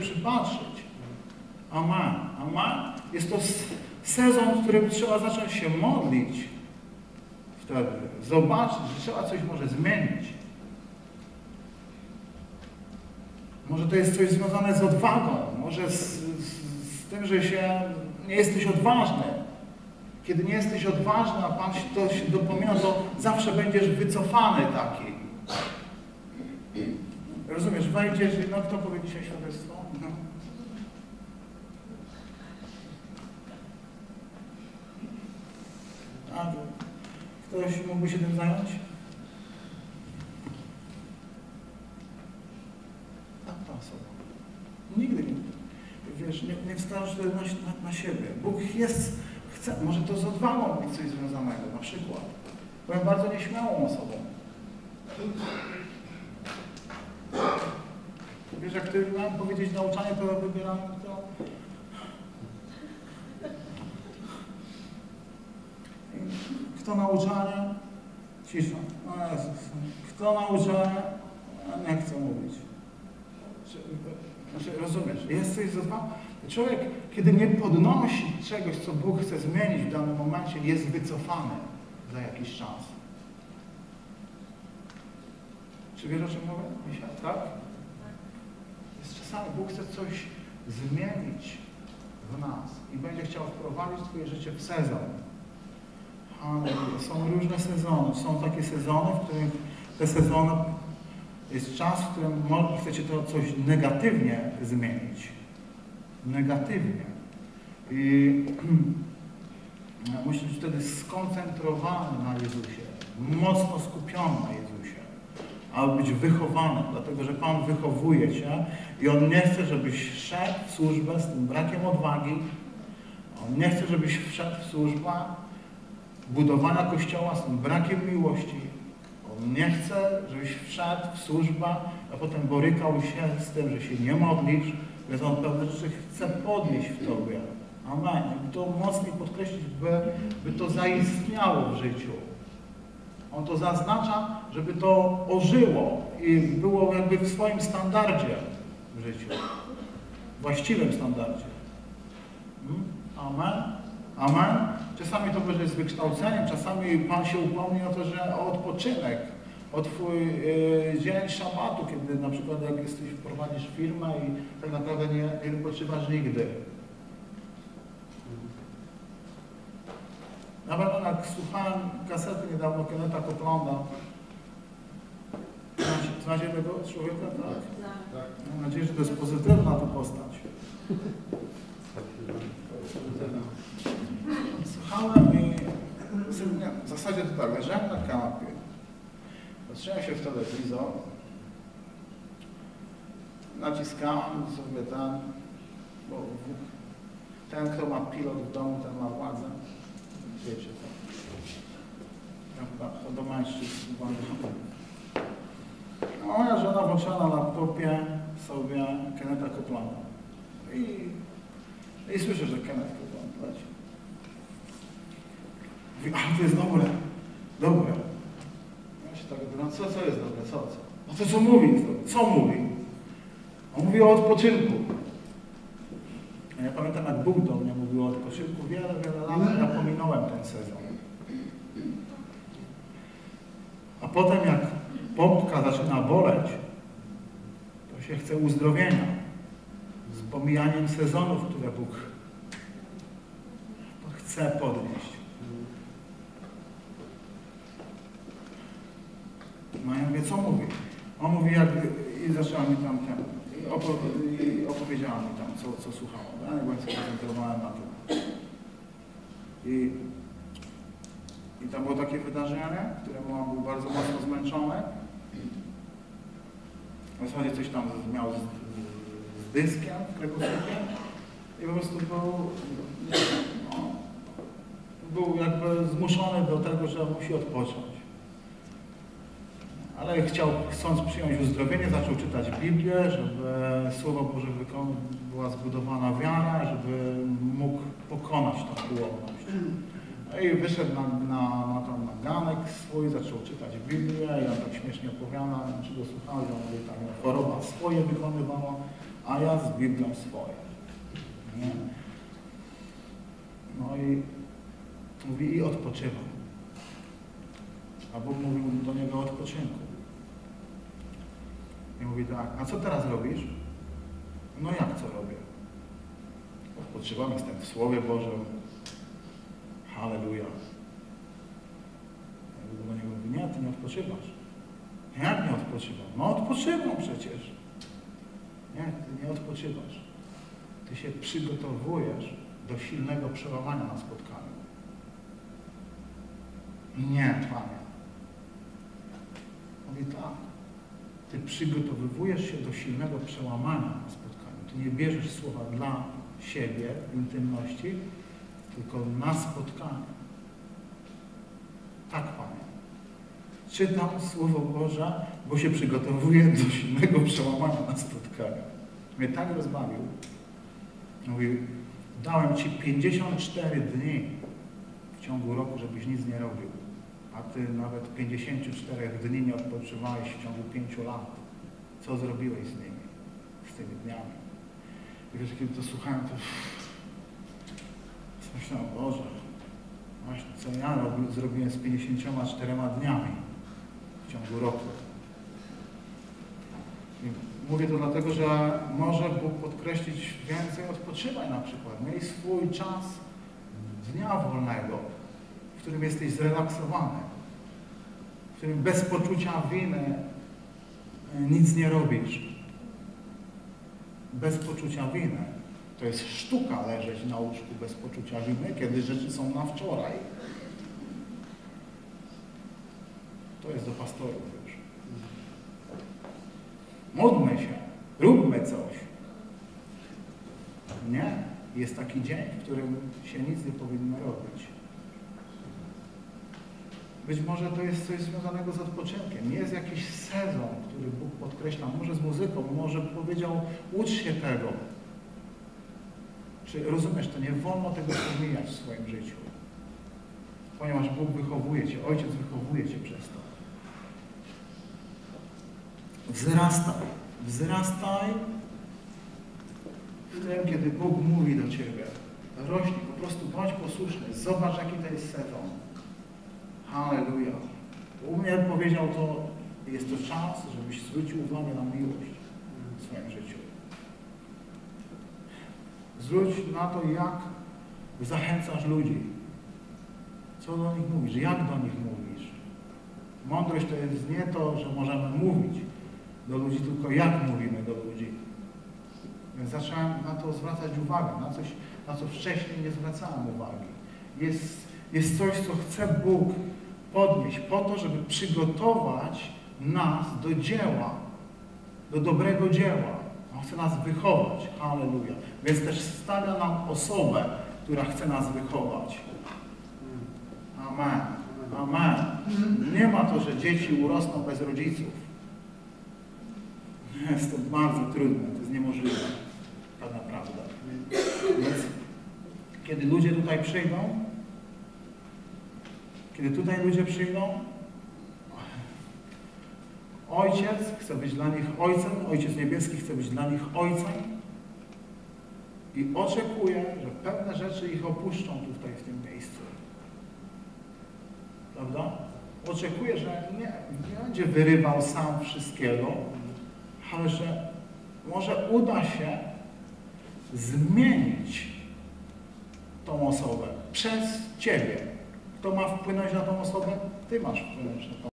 przypatrzyć. Amen. Amen. Jest to sezon, w którym trzeba zacząć się modlić. Wtedy zobaczyć, że trzeba coś może zmienić. Może to jest coś związane z odwagą, może z, z, z tym, że się nie jesteś odważny. Kiedy nie jesteś odważny, a Pan się to się dopomina, to zawsze będziesz wycofany taki. Rozumiesz, wejdziesz no kto powie dzisiaj świadectwo? A ktoś mógłby się tym zająć? A ta osoba. Nigdy nie. Wiesz, nie, nie na, na, na siebie. Bóg jest, chce, może to z odwagą być coś związanego, na przykład. Byłem bardzo nieśmiałą osobą. Wiesz, jak ty miałem powiedzieć nauczanie, to ja wybieram to. Kto nauczanie? Cisza. O Jezus. Kto nauczanie? Nie chcę mówić. Znaczy, rozumiesz, jest coś za Człowiek, kiedy nie podnosi czegoś, co Bóg chce zmienić w danym momencie, jest wycofany za jakiś czas. Czy wiesz, o czym mówię? Dzisiaj, tak? Jest czasami Bóg chce coś zmienić w nas i będzie chciał wprowadzić Twoje życie w sezon. Są różne sezony. Są takie sezony, w których te sezony jest czas, w którym chcecie to coś negatywnie zmienić. Negatywnie. I musisz być wtedy skoncentrowany na Jezusie. Mocno skupiony na Jezusie. Aby być wychowany, dlatego że Pan wychowuje Cię i On nie chce, żebyś szedł w służbę z tym brakiem odwagi. On nie chce, żebyś wszedł w służbę budowania Kościoła z tym brakiem miłości. On nie chce, żebyś wszedł w służbę, a potem borykał się z tym, że się nie modlisz, więc On pewne rzeczy chce podnieść w Tobie. Amen. I to mocniej podkreślić, by, by to zaistniało w życiu. On to zaznacza, żeby to ożyło i było jakby w swoim standardzie w życiu. Właściwym standardzie. Hmm? Amen. Amen. Czasami to może jest wykształceniem, czasami Pan się upomni o to, że o odpoczynek, o Twój y, dzień szabatu, kiedy na przykład jak jesteś, prowadzisz firmę i tak naprawdę nie, nie wypoczywasz nigdy. Nawet jak słuchałem kasety niedawno Keneta Coplanda, znacie tego człowieka? Tak. Mam nadzieję, że to jest pozytywna to postać. Słuchałem i w zasadzie to tak, leżałem na kanapie, patrzyłem się w telewizor, naciskałem sobie ten, bo ten, kto ma pilot w domu, ten ma władzę. Wiecie to. To do mężczyzn no, Moja żona włączyła na laptopie sobie Keneta Coplanda. I, I słyszę, że Kenneth Copeland leci. Mówi, ale to jest dobre, dobre. Ja się tak pytam, co, co jest dobre, co, co? No to co mówi? Co mówi? On mówi o odpoczynku. Ja pamiętam, jak Bóg do mnie mówił o odpoczynku wiele, wiele lat, ja pominąłem ten sezon. A potem, jak pompka zaczyna boleć, to się chce uzdrowienia. Z pomijaniem sezonów, które Bóg chce podnieść. No ja mówię, co mówi? On mówi, jak i zaczęła mi tam ten, opo i opowiedziała mi tam, co, co słuchała. Ja nie byłem skoncentrowałem na tym. I, I tam było takie wydarzenie, które on był bardzo mocno zmęczony. W zasadzie coś tam miał z, z dyskiem, kręgosłupiem. I po prostu był, no, był jakby zmuszony do tego, że musi odpocząć ale chciał, chcąc przyjąć uzdrowienie, zaczął czytać Biblię, żeby Słowo Boże była zbudowana wiara, żeby mógł pokonać tą ułomność. No i wyszedł na, na, na ten ganek swój, zaczął czytać Biblię i on tak śmiesznie opowiada, czy go słuchali, on mówi tam choroba swoje wykonywała, a ja zwiewam swoje. Nie? No i mówi i odpoczywam. A Bóg mówił do niego odpoczynku. I mówi tak, a co teraz robisz? No jak co robię? Odpoczywam, jestem w Słowie Bożym. Halleluja. Ja do niego nie, ty nie odpoczywasz. Jak nie odpoczywam? No odpoczywam przecież. Nie, ty nie odpoczywasz. Ty się przygotowujesz do silnego przełamania na spotkaniu. Nie, Panie. Mówi tak. Ty przygotowywujesz się do silnego przełamania na spotkaniu. Ty nie bierzesz słowa dla siebie w intymności, tylko na spotkaniu. Tak, Panie. Czytam Słowo Boże, bo się przygotowuję do silnego przełamania na spotkaniu. Mnie tak rozbawił. Mówi, dałem Ci 54 dni w ciągu roku, żebyś nic nie robił. A Ty nawet 54 dni nie odpoczywałeś w ciągu 5 lat. Co zrobiłeś z nimi? Z tymi dniami? I wiesz, kiedy to słuchałem, to myślałem, Boże, właśnie co ja zrobiłem z 54 dniami w ciągu roku. I Mówię to dlatego, że może Bóg podkreślić więcej odpoczywaj na przykład. Miej swój czas dnia wolnego, w którym jesteś zrelaksowany, w którym bez poczucia winy nic nie robisz. Bez poczucia winy. To jest sztuka leżeć na łóżku bez poczucia winy, kiedy rzeczy są na wczoraj. To jest do pastorów już. Módlmy się, róbmy coś. Nie. Jest taki dzień, w którym się nic nie powinno robić. Być może to jest coś związanego z odpoczynkiem. Jest jakiś sezon, który Bóg podkreśla, może z muzyką, może powiedział, ucz się tego. Czy rozumiesz, to nie wolno tego pomijać w swoim życiu. Ponieważ Bóg wychowuje Cię, Ojciec wychowuje Cię przez to. Wzrastaj. Wzrastaj w tym, kiedy Bóg mówi do Ciebie. Rośnij, po prostu bądź posłuszny. Zobacz, jaki to jest sezon. Halleluja. U mnie powiedział to, jest to czas, żebyś zwrócił uwagę na miłość w swoim życiu. Zwróć na to, jak zachęcasz ludzi. Co do nich mówisz, jak do nich mówisz. Mądrość to jest nie to, że możemy mówić do ludzi, tylko jak mówimy do ludzi. Więc zacząłem na to zwracać uwagę, na coś, na co wcześniej nie zwracałem uwagi. Jest, jest coś, co chce Bóg podnieść po to, żeby przygotować nas do dzieła, do dobrego dzieła. On chce nas wychować. Halleluja. Więc też stawia nam osobę, która chce nas wychować. Amen. Amen. Nie ma to, że dzieci urosną bez rodziców. Jest to bardzo trudne, to jest niemożliwe. Tak naprawdę. Więc kiedy ludzie tutaj przyjdą, kiedy tutaj ludzie przyjdą, Ojciec chce być dla nich Ojcem, Ojciec Niebieski chce być dla nich Ojcem i oczekuje, że pewne rzeczy ich opuszczą tutaj w tym miejscu. Prawda? Oczekuje, że nie, nie będzie wyrywał sam wszystkiego, ale że może uda się zmienić tą osobę przez Ciebie. Kto ma wpłynąć na tą osobę? Ty masz wpłynąć na tą